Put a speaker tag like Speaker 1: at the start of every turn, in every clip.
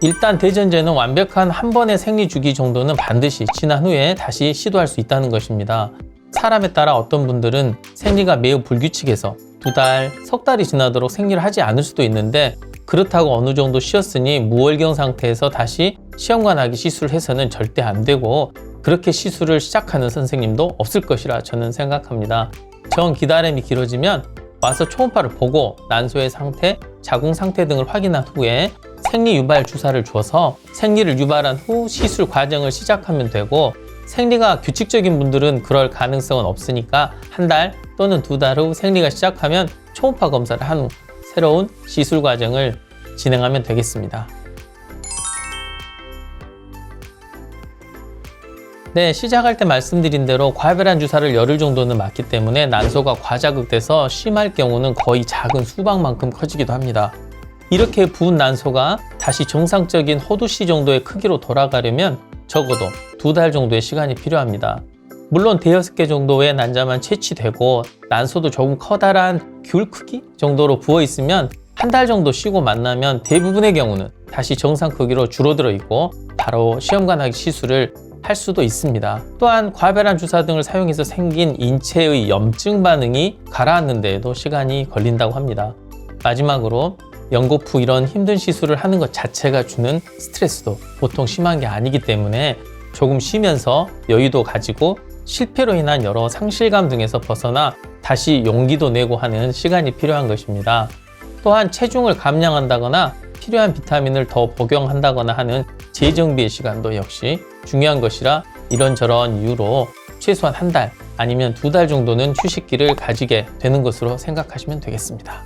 Speaker 1: 일단 대전제는 완벽한 한 번의 생리 주기 정도는 반드시 지난 후에 다시 시도할 수 있다는 것입니다. 사람에 따라 어떤 분들은 생리가 매우 불규칙해서 두 달, 석 달이 지나도록 생리를 하지 않을 수도 있는데 그렇다고 어느 정도 쉬었으니 무월경 상태에서 다시 시험관 하기 시술을 해서는 절대 안 되고 그렇게 시술을 시작하는 선생님도 없을 것이라 저는 생각합니다. 정 기다림이 길어지면 와서 초음파를 보고 난소의 상태, 자궁 상태 등을 확인한 후에 생리 유발 주사를 줘서 생리를 유발한 후 시술 과정을 시작하면 되고 생리가 규칙적인 분들은 그럴 가능성은 없으니까 한 달 또는 두 달 후 생리가 시작하면 초음파 검사를 한 후 새로운 시술 과정을 진행하면 되겠습니다. 네, 시작할 때 말씀드린 대로 과배란 주사를 열흘 정도는 맞기 때문에 난소가 과자극돼서 심할 경우는 거의 작은 수박만큼 커지기도 합니다. 이렇게 부은 난소가 다시 정상적인 호두씨 정도의 크기로 돌아가려면 적어도 두 달 정도의 시간이 필요합니다. 물론 대여섯 개 정도의 난자만 채취되고 난소도 조금 커다란 귤 크기 정도로 부어 있으면 한 달 정도 쉬고 만나면 대부분의 경우는 다시 정상 크기로 줄어들어 있고 바로 시험관하기 시술을 할 수도 있습니다. 또한 과배란 주사 등을 사용해서 생긴 인체의 염증 반응이 가라앉는 데에도 시간이 걸린다고 합니다. 마지막으로 연고프 이런 힘든 시술을 하는 것 자체가 주는 스트레스도 보통 심한 게 아니기 때문에 조금 쉬면서 여유도 가지고 실패로 인한 여러 상실감 등에서 벗어나 다시 용기도 내고 하는 시간이 필요한 것입니다. 또한 체중을 감량한다거나 필요한 비타민을 더 복용한다거나 하는 재정비의 시간도 역시 중요한 것이라 이런저런 이유로 최소한 한 달 아니면 두 달 정도는 휴식기를 가지게 되는 것으로 생각하시면 되겠습니다.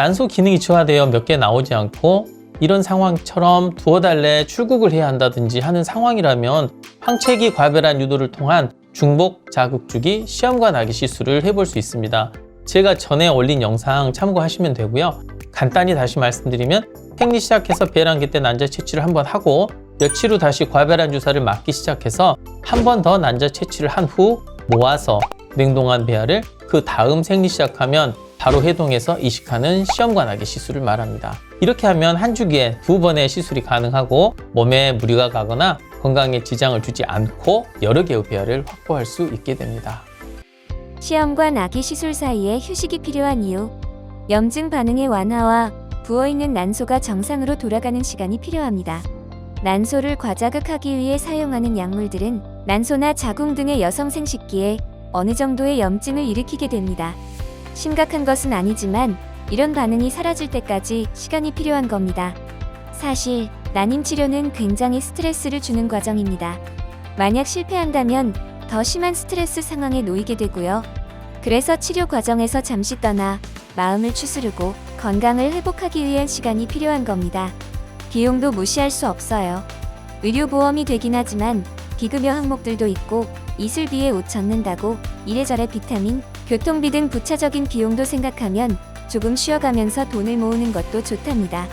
Speaker 1: 난소 기능이 저하되어 몇 개 나오지 않고 이런 상황처럼 두어 달 내에 출국을 해야 한다든지 하는 상황이라면 황체기 과배란 유도를 통한 중복 자극주기 시험관 아기 시술을 해볼 수 있습니다. 제가 전에 올린 영상 참고하시면 되고요. 간단히 다시 말씀드리면 생리 시작해서 배란기 때 난자 채취를 한번 하고 며칠 후 다시 과배란 주사를 맞기 시작해서 한 번 더 난자 채취를 한 후 모아서 냉동한 배아를 그 다음 생리 시작하면 바로 해동해서 이식하는 시험관하기 시술을 말합니다. 이렇게 하면 한 주기에 두 번의 시술이 가능하고 몸에 무리가 가거나 건강에 지장을 주지 않고 여러 개의 배아를 확보할 수 있게 됩니다.
Speaker 2: 시험과 나기 시술 사이에 휴식이 필요한 이유. 염증 반응의 완화와 부어있는 난소가 정상으로 돌아가는 시간이 필요합니다. 난소를 과자극하기 위해 사용하는 약물들은 난소나 자궁 등의 여성 생식기에 어느 정도의 염증을 일으키게 됩니다. 심각한 것은 아니지만 이런 반응이 사라질 때까지 시간이 필요한 겁니다. 사실 난임 치료는 굉장히 스트레스를 주는 과정입니다. 만약 실패한다면 더 심한 스트레스 상황에 놓이게 되고요. 그래서 치료 과정에서 잠시 떠나 마음을 추스르고 건강을 회복하기 위한 시간이 필요한 겁니다. 비용도 무시할 수 없어요. 의료보험이 되긴 하지만 비급여 항목들도 있고 이슬 비에 옷 젖는다고 이래저래 비타민, 교통비 등 부차적인 비용도 생각하면 조금 쉬어가면서 돈을 모으는 것도 좋답니다.